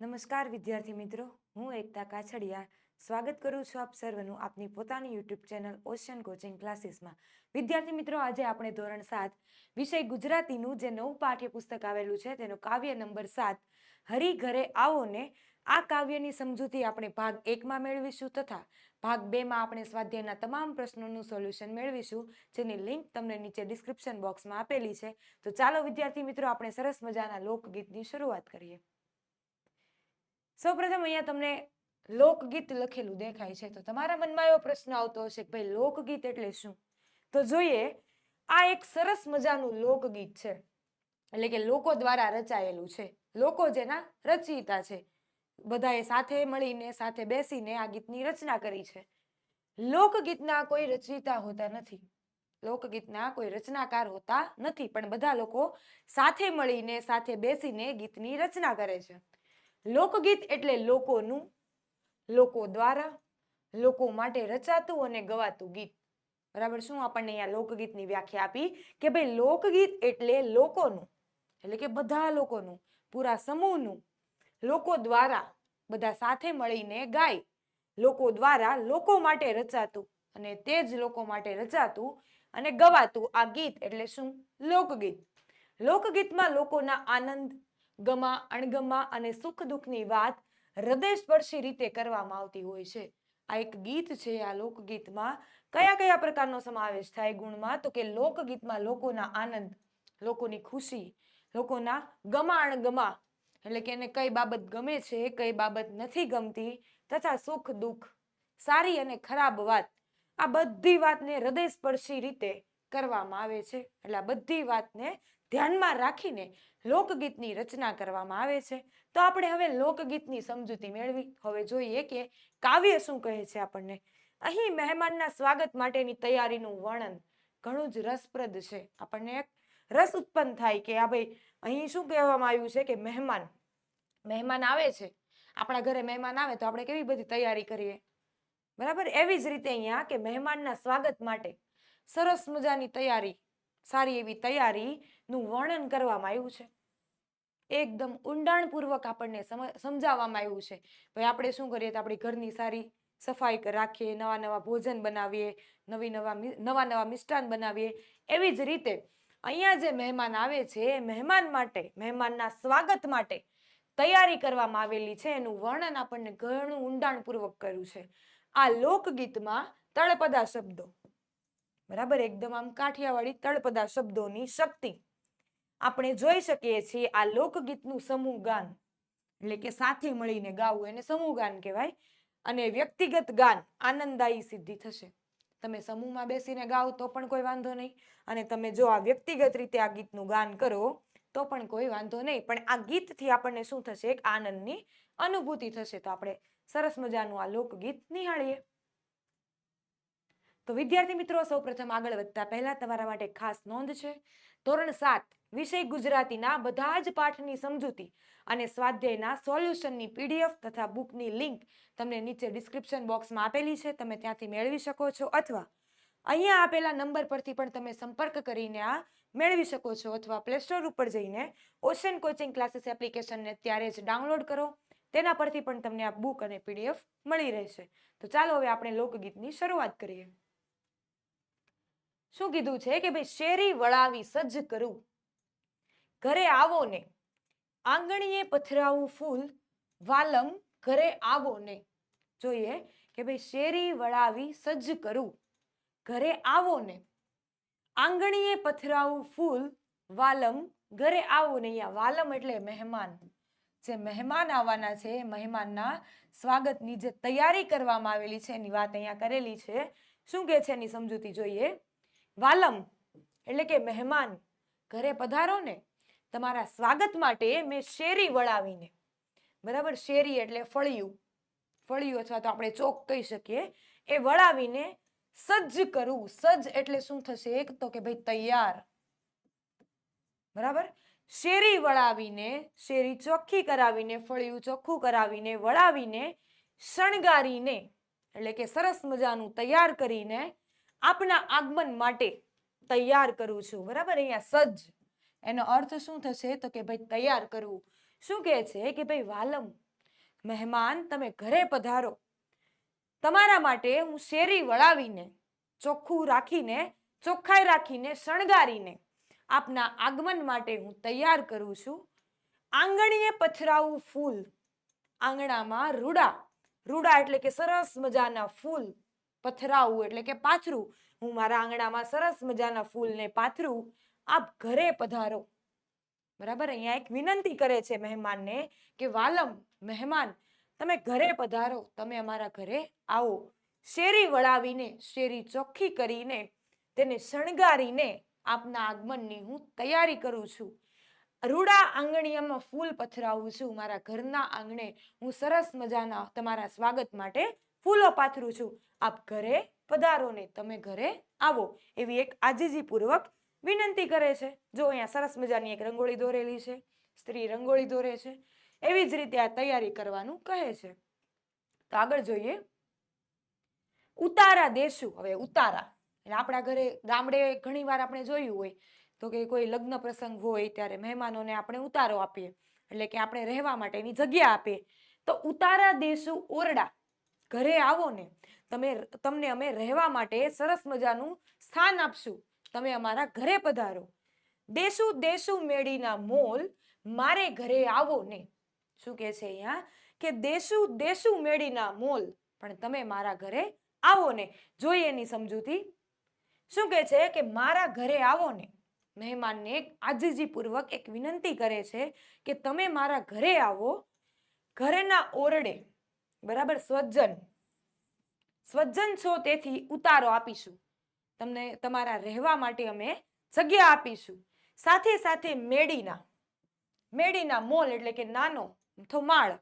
નમસ્કાર, વિદ્યાર્થી મિત્રો. હું એકતા કાછડિયા. સ્વાગત કરું છું આપ સર્વનું આપની પોતાની યુટ્યુબ ચેનલ ઓશિયન કોચિંગ ક્લાસીસમાં. વિદ્યાર્થી મિત્રો, આજે આપણે ધોરણ સાત વિષય ગુજરાતીનું જે નવું પાઠ્યપુસ્તક આવેલું છે, તેનો કાવ્ય નંબર સાત, હરી ઘરે આવો ને આ કાવ્યની સમજૂતી આપણે ભાગ એકમાં મેળવીશું તથા ભાગ બેમાં આપણે સ્વાધ્યાયના તમામ પ્રશ્નોનું સોલ્યુશન મેળવીશું, જેની લિંક તમને નીચે ડિસ્ક્રિપ્શન બોક્સમાં આપેલી છે. તો ચાલો વિદ્યાર્થી મિત્રો, આપણે સરસ મજાના લોકગીતની શરૂઆત કરીએ. સૌપ્રથમ અહીંયા તમને લોકગીત લખેલું દેખાય છે. તો તમારા મનમાં એવો પ્રશ્ન આવતો હશે કે ભાઈ, લોકગીત એટલે શું? તો જોઈએ, આ એક સરસ મજાનું લોકગીત છે. એટલે કે લોકો દ્વારા રચાયેલું છે. લોકો જેના રચયિતા છે. બધાએ સાથે મળીને, સાથે બેસીને આ ગીતની રચના કરી છે. લોકગીતના કોઈ રચયિતા હોતા નથી. લોકગીતના કોઈ રચનાકાર હોતા નથી. પણ બધા લોકો સાથે મળીને, સાથે બેસીને ગીતની રચના કરે છે. લોકગીત એટલે લોકોનું, લોકો દ્વારા, લોકો માટે રચાતું અને ગવાતું ગીત. બરાબર? શું આપણને અહીંયા લોકગીતની વ્યાખ્યા આપી? કે ભાઈ લોકગીત એટલે લોકોનું, એટલે કે બધા લોકોનું, પૂરા સમૂહનું. લોકો દ્વારા બધા સાથે મળીને ગાય. લોકો દ્વારા લોકો માટે રચાતું અને તે જ લોકો માટે રચાતું અને ગવાતું આ ગીત એટલે શું? લોકગીત. લોકગીતમાં લોકોના આનંદ ગમા, અણગમા અને સુખ દુઃખની વાત હૃદયસ્પર્શી રીતે કરવામાં આવતી હોય છે. આ એક ગીત છે, આ લોકગીતમાં કયા કયા પ્રકારનો સમાવેશ થાય ગુણમાં? તો કે લોકગીતમાં લોકોના આનંદ, લોકોની ખુશી, લોકોના ગમા, અણગમા, એટલે કે એને કઈ બાબત ગમે છે, કઈ બાબત નથી ગમતી, તથા સુખ દુઃખ, સારી અને ખરાબ વાત, આ બધી વાતને હૃદયસ્પર્શી રીતે કરવામાં આવે છે. એટલે આ બધી વાતને ધ્યાનમાં રાખીને લોકગીતની રચના કરવામાં આવે છે. તો આપણે હવે લોકગીતની સમજૂતી મેળવી. હવે જોઈએ કે કાવ્ય શું કહે છે આપણને. અહીં મહેમાનના સ્વાગત માટેની તૈયારીનું વર્ણન ઘણું જ રસપ્રદ છે. આપણને એક રસ ઉત્પન્ન થાય કે, આ ભાઈ, અહીં શું કહેવામાં આવ્યું છે કે મહેમાન મહેમાન આવે છે. આપણા ઘરે મહેમાન આવે તો આપણે કેવી બધી તૈયારી કરીએ? બરાબર? એવી જ રીતે અહીંયા કે મહેમાનના સ્વાગત માટે સરસ મજાની તૈયારી સારી એવી તૈયારીનું વર્ણન કરવામાં આવ્યું છે. એકદમ ઊંડાણપૂર્વક આપણને સમ- સમજાવવામાં આવ્યું છે. ભાઈ આપણે શું કરીએ તો આપણી ઘરની સારી સફાઈ રાખીએ નવા નવા ભોજન બનાવીએ નવી નવા નવા નવા મિષ્ટાન બનાવીએ, એવી જ રીતે અહીંયા જે મહેમાન આવે છે એ મહેમાન માટે, મહેમાનના સ્વાગત માટે તૈયારી કરવામાં આવેલી છે. એનું વર્ણન આપણને ઘણું ઊંડાણપૂર્વક કર્યું છે. આ લોકગીતમાં તળપદા શબ્દો બરાબર? એકદમ આમ કાઠિયાવાડી તળપદા શબ્દોની શક્તિ. આપણે જોઈ શકીએ છીએ આ લોકગીતનું સમૂહ ગાન એટલે કે સાથે મળીને ગાવું એને સમૂહ ગાન કહેવાય, અને વ્યક્તિગત ગાન આનંદદાયી સિદ્ધિ થશે. તમે સમૂહમાં બેસીને ગાઓ તો પણ કોઈ વાંધો નહીં, અને તમે જો આ વ્યક્તિગત રીતે આ ગીતનું ગાન કરો તો પણ કોઈ વાંધો નહીં, પણ આ ગીતથી આપણને શું થશે? એક આનંદની અનુભૂતિ થશે. તો આપણે સરસ મજાનું આ લોકગીત નિહાળીએ. તો વિદ્યાર્થી મિત્રો, સૌપ્રથમ આગળ વધતા પહેલા તમારા માટે ખાસ નોંધ છે. ધોરણ સાત, વિષય ગુજરાતીના બધા જ પાઠની સમજૂતી અને સ્વાધ્યાયના સોલ્યુશનની પીડીએફ તથા બુકની લિંક તમને નીચે ડિસ્ક્રિપ્શન બોક્સમાં આપેલી છે. તમે ત્યાંથી મેળવી શકો છો અથવા અહીંયા આપેલા નંબર પરથી પણ તમે સંપર્ક કરીને આ મેળવી શકો છો અથવા પ્લે સ્ટોર ઉપર જઈને ઓશન કોચિંગ ક્લાસીસ એપ્લિકેશનને ત્યારે જ ડાઉનલોડ કરો. તેના પરથી પણ તમને આ બુક અને પીડીએફ મળી રહેશે. તો ચાલો હવે આપણે લોકગીતની શરૂઆત કરીએ. શું કીધું છે કે ભાઈ શેરી વળાવી સજ્જ કરું? ઘરે આવો ને. આંગણીએ પથરાવું ફૂલ, વાલમ ઘરે આવો ને. જોઈએ કે ભાઈ શેરી વળાવી સજ્જ કરું. ઘરે આવો ને. આંગણીએ પથરાવું ફૂલ, વાલમ ઘરે આવો ને. અહીંયા વાલમ એટલે મહેમાન. જે મહેમાન આવવાના છે, મહેમાનના સ્વાગતની જે તૈયારી કરવામાં આવેલી છે, એની વાત અહીંયા કરેલી છે. શું કે છે એની સમજૂતી જોઈએ? વાલમ, એટલે કે મહેમાન, ઘરે પધારો ને તમારા સ્વાગત માટે મેં શેરી વળાવીને, બરાબર? શેરી એટલે ફળિયું. ફળિયું અથવા તો આપણે ચોક કહી શકીએ, એ વળાવીને સજ્જ કરવું સજ્જ એટલે શું થશે? એક તો કે ભાઈ તૈયાર. બરાબર? શેરી વળાવીને, શેરી ચોખ્ખી કરાવીને, ફળિયું ચોખ્ખું કરાવીને, વળાવીને શણગારીને, એટલે કે સરસ મજાનું તૈયાર કરીને આપના આગમન માટે તૈયાર કરું છું. બરાબર? અહીંયા સજ્જ. એનો અર્થ શું થશે? તો કે ભાઈ તૈયાર કરવું શું કહે છે? કે ભાઈ, વાલમ, મહેમાન, તમે ઘરે પધારો. તમારા માટે હું શેરી વળાવીને, ચોખ્ખું રાખીને, ચોખ્ખાઈ રાખીને, શણગારીને આપના આગમન માટે હું તૈયાર કરું છું. આંગણીએ પથરાવું ફૂલ. આંગણામાં રૂડા. રૂડા એટલે કે સરસ મજાના ફૂલ. પથરાવું એટલે કે પાથરું. હું મારા આંગણામાં સરસ મજાના ફૂલને પાથરું, આપ ઘરે પધારો. બરાબર? અહીંયા એક વિનંતી કરે છે મહેમાનને કે, વાલમ, મહેમાન, તમે ઘરે પધારો. તમે અમારા ઘરે આવો. શેરી વળાવીને, શેરી ચોખ્ખી કરીને, તેને શણગારીને આપના આગમનની હું તૈયારી કરું છું. રૂડા આંગણીયામાં ફૂલ પથરાવું છું. મારા ઘરના આંગણે હું સરસ મજાના તમારા સ્વાગત માટે ફૂલો પાથરું છું. આપ ઘરે પધારો ને તમે ઘરે આવો. એવી એક આજીજીપૂર્વક વિનંતી કરે છે. જો અહીંયા સરસ મજાની એક રંગોળી દોરેલી છે. સ્ત્રી રંગોળી દોરે છે. એવી જ રીતે આ તૈયારી કરવાનું કહે છે. તો આગળ જોઈએ. ઉતારા દેશું. હવે ઉતારા. એટલે આપણા ઘરે ગામડે ઘણી વાર આપણે જોયું હોય તો કે કોઈ લગ્ન પ્રસંગ હોય ત્યારે મહેમાનોને આપણે ઉતારો આપીએ. એટલે કે આપણે રહેવા માટેની જગ્યા આપીએ. તો ઉતારા દેશું ઓરડા. ઘરે આવો ને, તમે તમને અમે રહેવા માટે સરસ મજાનું સ્થાન આપશું. તમે અમારા ઘરે પધારો. દેશું દેશું મેળીના મોલ, મારે ઘરે આવો ને. શું કે છે અહીંયા? કે દેશું દેશું મેળીના મોલ, પણ તમે મારા ઘરે આવો ને. જોઈએ એની સમજૂતી. શું કે છે કે મારા ઘરે આવો ને? મહેમાનને એક આજીજીપૂર્વક એક વિનંતી કરે છે કે તમે મારા ઘરે આવો. ઘરના ઓરડે બરાબર? સ્વજન. સ્વજન છો તેથી ઉતારો આપીશું. તમને તમારા રહેવા માટે અમે જગ્યા આપીશું. સાથે સાથે મેડીના. મેડીના મોલ એટલે કે નાનો અમથો માળ.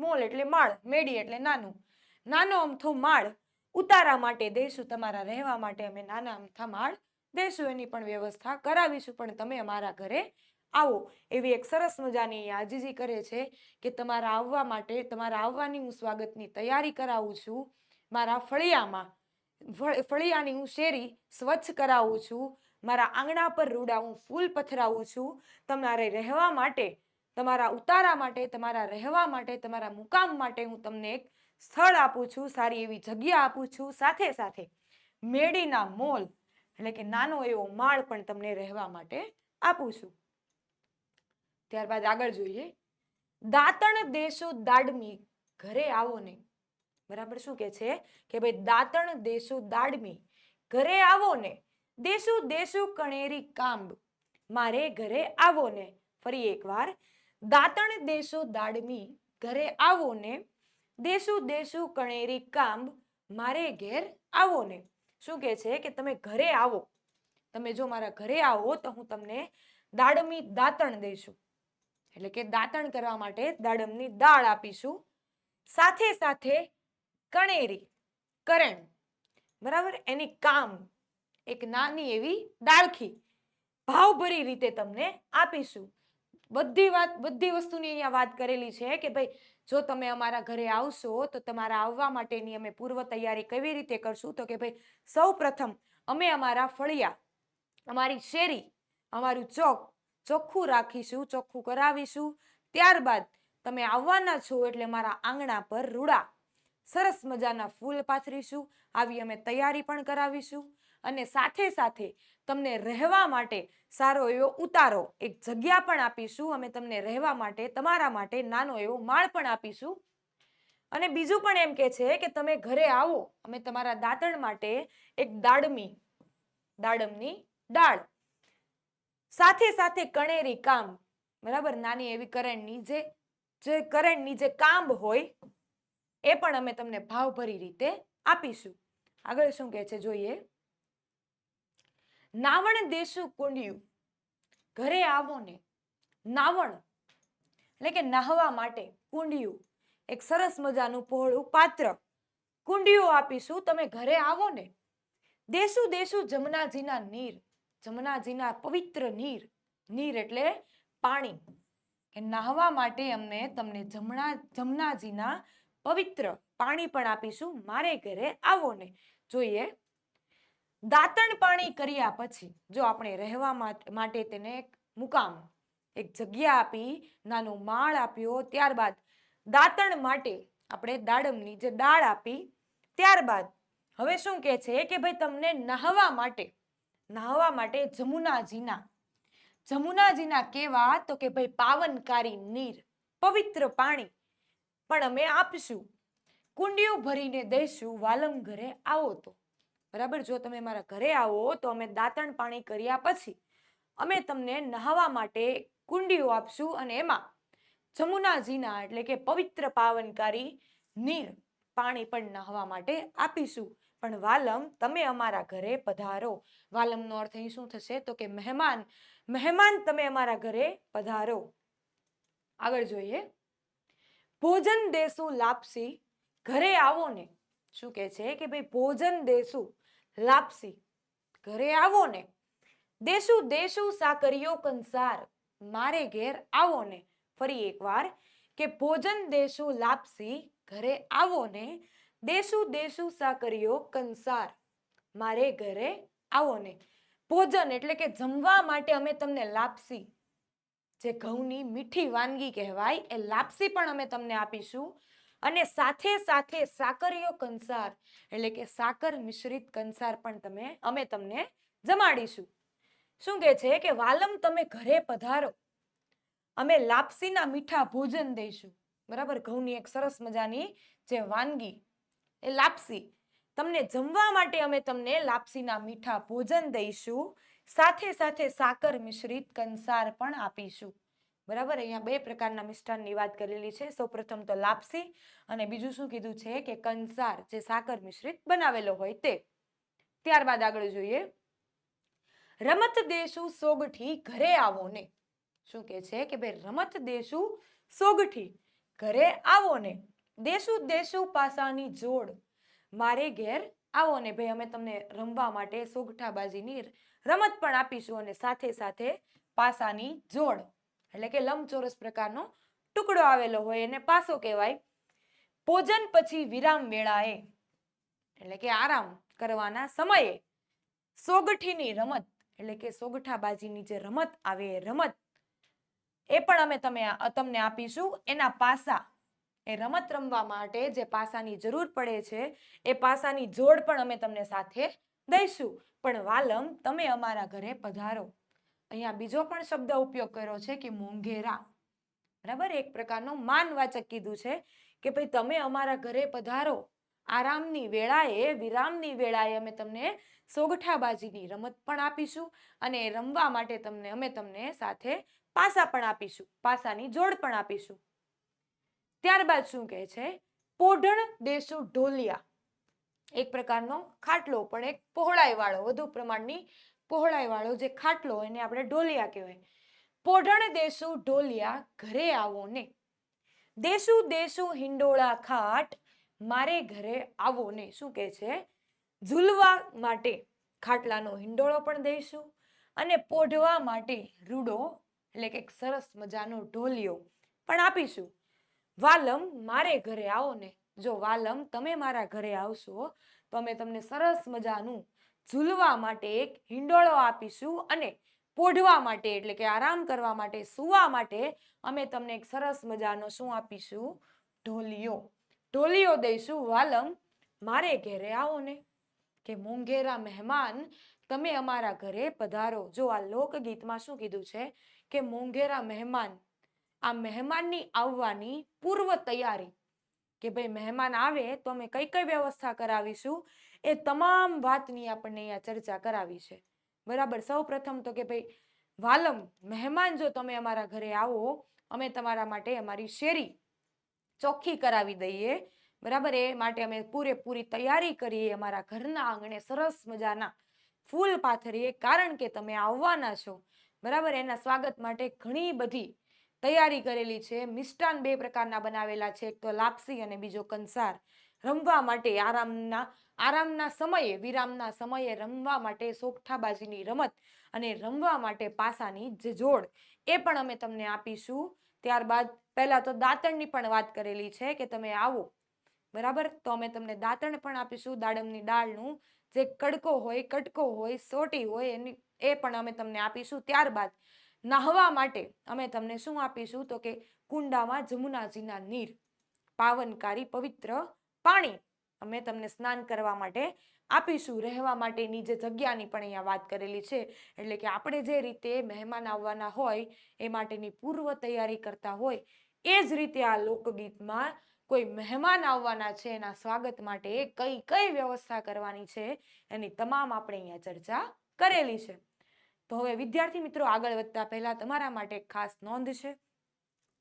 મોલ એટલે માળ, મેડી એટલે નાનું. નાનો અમથો માળ ઉતારા માટે દઈશું, તમારા રહેવા માટે અમે નાના અમથા માળ દઈશું. એની પણ વ્યવસ્થા કરાવીશું, પણ તમે અમારા ઘરે આવો, એવી એક સરસ મજાની આજીજી કરે છે કે તમારા આવવા માટે, તમારા આવવાની હું સ્વાગતની તૈયારી કરાવું છું. મારા ફળિયામાં, ફળ- ફળિયાની હું શેરી સ્વચ્છ કરાવું છું. મારા આંગણા પર રૂડા હું ફૂલ પથરાવું છું. તમારે રહેવા માટે, તમારા ઉતારા માટે, તમારા રહેવા માટે, તમારા મુકામ માટે હું તમને એક સ્થળ આપું છું, સારી એવી જગ્યા આપું છું. સાથે સાથે મેડીના મોલ, એટલે કે નાનો એવો માળ પણ તમને રહેવા માટે આપું છું. ત્યારબાદ આગળ જોઈએ. દાંતણ દેશો દાડમી, ઘરે આવો ને બરાબર શું કે છે? કે ભાઈ દાંતણ દેશો દાડમી, ઘરે આવો ને. દેશુ દેશુ કણેરી કાંબ, મારે ઘરે આવો ને. ફરી એકવાર. દાંતણ દેશો દાડમી, ઘરે આવો ને. દેશુ દેશુ કણેરી કાંબ, મારે ઘેર આવો ને. શું કે છે? કે તમે ઘરે આવો. તમે જો મારા ઘરે આવો તો હું તમને દાડમી દાંતણ દઈશું એટલે કે દાંતણ કરવા માટે દાડમની દાળ આપીશું. સાથે સાથે કણેરી, કરણ, બરાબર? એની કામ, એક નાની એવી દાળખી ભાવભરી રીતે તમને આપીશું. બધી વાત, બધી વસ્તુની અહીંયા વાત કરેલી છે કે ભાઈ, જો તમે અમારા ઘરે આવશો તો તમારા આવવા માટેની અમે પૂર્વ તૈયારી કેવી રીતે કરશું? તો કે ભાઈ સૌ પ્રથમ અમે અમારા ફળિયા, અમારી શેરી, અમારું ચોક ચોખ્ખું રાખીશું, ચોખ્ખું કરાવીશું. ત્યારબાદ તમે આવવાના છો એટલે મારા આંગણા પર રૂડા. સરસ મજાના ફૂલ પાથરીશું. આવી અમે તૈયારી પણ કરાવીશું. અને સાથે સાથે તમને રહેવા માટે સારો એવો ઉતારો એક જગ્યા પણ આપીશું. અમે તમને રહેવા માટે, તમારા માટે નાનો એવો માળ પણ આપીશું. અને બીજું પણ એમ કે છે કે તમે ઘરે આવો. અમે તમારા દાંતણ માટે એક દાડમી, દાડમની દાળ સાથે સાથે કણેરી કામ. બરાબર? નાની એવી કરણની જે જે કરણની જે કાંબ હોય, એ પણ અમે તમને ભાવભરી રીતે આપીશું. આગળ શું કહે છે જોઈએ? નાવણ દેશું કુંડિયું, ઘરે આવો ને. નાવણ, એટલે કે નાહવા માટે કુંડિયું, એક સરસ મજાનું પહોળું પાત્ર. કુંડિયું આપીશું, તમે ઘરે આવો ને. દેશું દેશું જમનાજીના નીર. જમનાજીના પવિત્ર નીર નીર એટલે પાણી, કે નાહવા માટે અમને તમને જમણા, જમનાજીના પવિત્ર પાણી પણ આપીશું, મારે ઘરે આવો ને. જોઈએ. દાંતણ પાણી કર્યા પછી, જો આપણે રહેવા માટે તેને એક મુકામ, એક જગ્યા આપી, નાનો માળ આપ્યો, ત્યારબાદ દાંતણ માટે આપણે દાડમની જે દાળ આપી, ત્યારબાદ, હવે શું કહે છે કે ભાઈ તમને નહાવા માટે નહાવા માટે જમુનાજીના. જમુનાજીના કેવા તો કે ભાઈ પાવનકારી નીર, પવિત્ર પાણી. પણ અમે આપશું. કુંડીઓ ભરીને દઈશું, વાલમ ઘરે આવો તો. બરાબર? જો તમે મારા ઘરે આવો તો અમે દાંતણ પાણી કર્યા પછી અમે તમને નહાવા માટે કુંડીઓ આપશું અને એમાં જમુનાજીના એટલે કે પવિત્ર પાવનકારી નીર પાણી પણ નહાવા માટે આપીશું. પણ વાલમ, તમે અમારા ઘરે પધારો. વાલમનો અર્થ અહીં શું થશે? તો કે મહેમાન મહેમાન તમે અમારા ઘરે પધારો. આગળ જોઈએ. ભોજન દેશું લાપસી, ઘરે આવો ને. શું કે છે કે ભાઈ, ભોજન દેશું લાપસી, ઘરે આવો ને. દેશું દેશું સાકરીઓ કંસાર, મારે ઘેર આવો ને. ફરી એકવાર કે ભોજન દેશું લાપસી, ઘરે આવો ને. દેશું દેશું સાકરીઓ કંસાર. મારે ઘરે આવો ને. ભોજન એટલે કે જમવા માટે અમે તમને લાપસી. જે ઘઉંની મીઠી વાનગી કહેવાય, એ લાપસી પણ અમે તમને આપીશું. અને સાથે સાથે સાકરીઓ કંસાર, એટલે કે સાકર મિશ્રિત કંસાર પણ તમે, અમે તમને જમાડીશું. શું કહે છે કે વાલમ તમે ઘરે પધારો. અમે લાપસીના મીઠા ભોજન દઈશું. બરાબર? ઘઉંની એક સરસ મજાની જે વાનગી એ લાપસી. તમને જમવા માટે અમે તમને લાપસીના મીઠા ભોજન દઈશું. સાથે સાથે સાકર મિશ્રિત કંસાર પણ આપીશું. બરાબર? અહીંયા બે પ્રકારના મિષ્ટાનની વાત કરેલી છે. સૌપ્રથમ તો લાપસી અને બીજું શું કીધું છે કે કંસાર જે સાકર મિશ્રિત બનાવેલો હોય તે. ત્યારબાદ આગળ જોઈએ. રમત દેશું સોગઠી ઘરે આવો ને. શું કે છે કે ભાઈ રમત દેશું સોગઠી ઘરે આવો ને? દેશું દેશું પાસાની જોડ. મારે ઘેર આવો ને ભાઈ, અમે તમને રમવા માટે સોગઠાબાજીની રમત પણ આપીશું અને સાથે સાથે પાસાની જોડ. એટલે કે લંબચોરસ પ્રકારનો ટુકડો આવેલો હોય એને પાસો કહેવાય. ભોજન પછી વિરામ વેળાએ, એટલે કે આરામ કરવાના સમયે સોગઠીની રમત, એટલે કે સોગઠાબાજીની જે રમત આવે એ રમત, એ પણ અમે તમે તમને આપીશું. એના પાસા એ રમત રમવા માટે જે પાસાની જરૂર પડે છે, એ પાસાની જોડ પણ અમે તમને સાથે દઈશું. પણ વાલમ, તમે અમારા ઘરે પધારો. અહીંયા બીજો પણ શબ્દ ઉપયોગ કર્યો છે કે મોંઘેરા. બરાબર? એક પ્રકારનો માનવાચક કીધું છે કે ભાઈ તમે અમારા ઘરે પધારો. આરામની વેળાએ, વિરામની વેળાએ અમે તમને સોગઠાબાજીની રમત પણ આપીશું અને રમવા માટે તમને, અમે તમને સાથે પાસા પણ આપીશું, પાસાની જોડ પણ આપીશું. ત્યારબાદ શું કહે છે? પોઢણ દેસુ ઢોલિયા. એક પ્રકારનો ખાટલો પણ એક પહોળાઈ વાળો વધુ પ્રમાણની પહોળાઈ વાળો જે ખાટલો એને આપણે ઢોલિયા કહેવાય. પોઢણ દેસુ ઢોલિયા, ઘરે આવો ને. દેસુ દેશું હિંડોળા ખાટ, મારે ઘરે આવો ને. શું કહે છે? ઝૂલવા માટે ખાટલાનો હિંડોળો પણ દઈશું અને પોઢવા માટે રૂડો, એટલે કે સરસ મજાનો ઢોલિયો પણ આપીશું. વાલમ, મારે ઘરે આવો ને. જો વાલમ, તમે મારા ઘરે આવશો, તો અમે તમને સરસ મજાનું ઝૂલવા માટે એક હિંડોળો આપીશું અને પોઢવા માટે, એટલે કે આરામ કરવા માટે, સુવા માટે, અમે તમને એક સરસ મજાનો શું આપીશું? ઢોલિયો. ઢોલિયો દઈશું. વાલમ, મારે ઘરે આવો ને. કે મોંઘેરા મહેમાન, તમે અમારા ઘરે પધારો. જો આ લોકગીતમાં શું કીધું છે? કે મોંઘેરા મહેમાન આ મહેમાનની આવવાની પૂર્વ તૈયારી કે ભાઈ મહેમાન આવે તો અમે કઈ કઈ વ્યવસ્થા કરાવીશું, એ તમામ વાતની આપણને અહીંયા ચર્ચા કરાવી છે. બરાબર? સૌ પ્રથમ તો કે ભાઈ વાલમ, મહેમાન જો તમે અમારા ઘરે આવો, અમે તમારા માટે અમારી શેરી ચોખ્ખી કરાવી દઈએ. બરાબર? એ માટે અમે પૂરેપૂરી તૈયારી કરીએ અમારા ઘરના આંગણે સરસ મજાના ફૂલ પાથરીએ, કારણ કે તમે આવવાના છો. બરાબર? એના સ્વાગત માટે ઘણી બધી તૈયારી કરેલી છે. મિષ્ટાન બે પ્રકારના બનાવેલા છે. એક તો લાપસી અને બીજો કંસાર. રમવા માટે આરામના આરામના સમયે, વિરામના સમયે રમવા માટે સોગઠાબાજીની રમત અને રમવા માટે પાસાની જે જોડ એ પણ અમે તમને આપીશું. ત્યારબાદ પહેલાં તો દાંતણની પણ વાત કરેલી છે કે તમે આવો. બરાબર? તો અમે તમને દાંતણ પણ આપીશું. દાડમની દાળનું જે કડકો હોય, કટકો હોય, સોટી હોય એની, એ પણ અમે તમને આપીશું. ત્યારબાદ નહાવા માટે અમે તમને શું આપીશું? તો કે કુંડામાં જમુનાજીના નીર, પાવનકારી પવિત્ર પાણી. અમે તમને સ્નાન કરવા માટે આપીશું. રહેવા માટેની જે જગ્યાની પણ અહીંયા વાત કરેલી છે, એટલે કે આપણે જે રીતે મહેમાન આવવાના હોય, એ માટેની પૂર્વ તૈયારી કરતા હોય, એ જ રીતે આ લોકગીતમાં કોઈ મહેમાન આવવાના છે, એના સ્વાગત માટે કઈ કઈ વ્યવસ્થા કરવાની છે, એની તમામ આપણે અહીંયા ચર્ચા કરેલી છે. તો હવે વિદ્યાર્થી મિત્રો આગળ વધતા પહેલા તમારા માટે ખાસ નોંધ છે.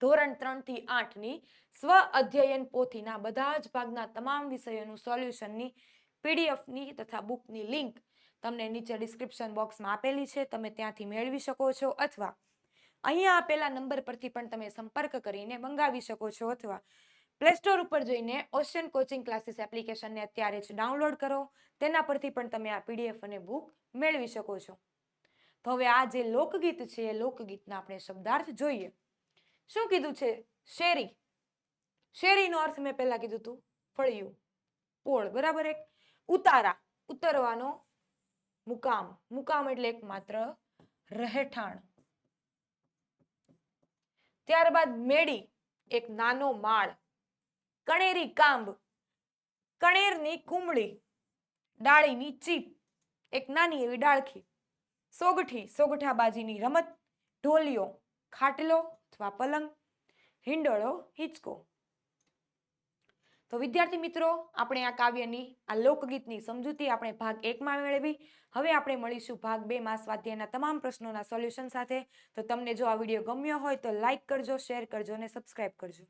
ધોરણ ત્રણથી આઠની સ્વ અધ્યયન પોથીના બધા જ ભાગના તમામ વિષયોનું સોલ્યુશનની પીડીએફની તથા બુકની લિંક તમને નીચે ડિસ્ક્રિપ્શન બોક્સમાં આપેલી છે. તમે ત્યાંથી મેળવી શકો છો અથવા અહીંયા આપેલા નંબર પરથી પણ તમે સંપર્ક કરીને મંગાવી શકો છો અથવા પ્લે સ્ટોર ઉપર જઈને ઓશિયન કોચિંગ ક્લાસીસ એપ્લિકેશનને અત્યારે જ ડાઉનલોડ કરો. તેના પરથી પણ તમે આ પીડીએફ અને બુક મેળવી શકો છો. તો હવે આ જે લોકગીત છે, એ લોકગીતના આપણે શબ્દાર્થ જોઈએ. શું કીધું છે? શેરી. શેરીનો અર્થ મેં પહેલા કીધું હતું, ફળિયું. પોળ, બરાબર એક? ઉતારા, ઉતરવાનો મુકામ. મુકામ એટલે એક માત્ર રહેઠાણ. ત્યારબાદ મેડી એક નાનો માળ. કણેરી કાંબ. કણેરની કુમળી ડાળીની ચીપ. એક નાની એવી ડાળખી. સોગઠી, સોગઠાબાજીની રમત, ઢોલિયો, ખાટલો અથવા પલંગ, હિંડોળો, હિંચકો. તો વિદ્યાર્થી મિત્રો, આપણે આ કાવ્યની, આ લોકગીતની સમજૂતી આપણે ભાગ એકમાં મેળવી. હવે આપણે મળીશું ભાગ બે માં સ્વાધ્યાયના તમામ પ્રશ્નોના સોલ્યુશન સાથે. તો તમને જો આ વીડિયો ગમ્યો હોય તો લાઇક કરજો, શેર કરજો અને સબસ્ક્રાઇબ કરજો.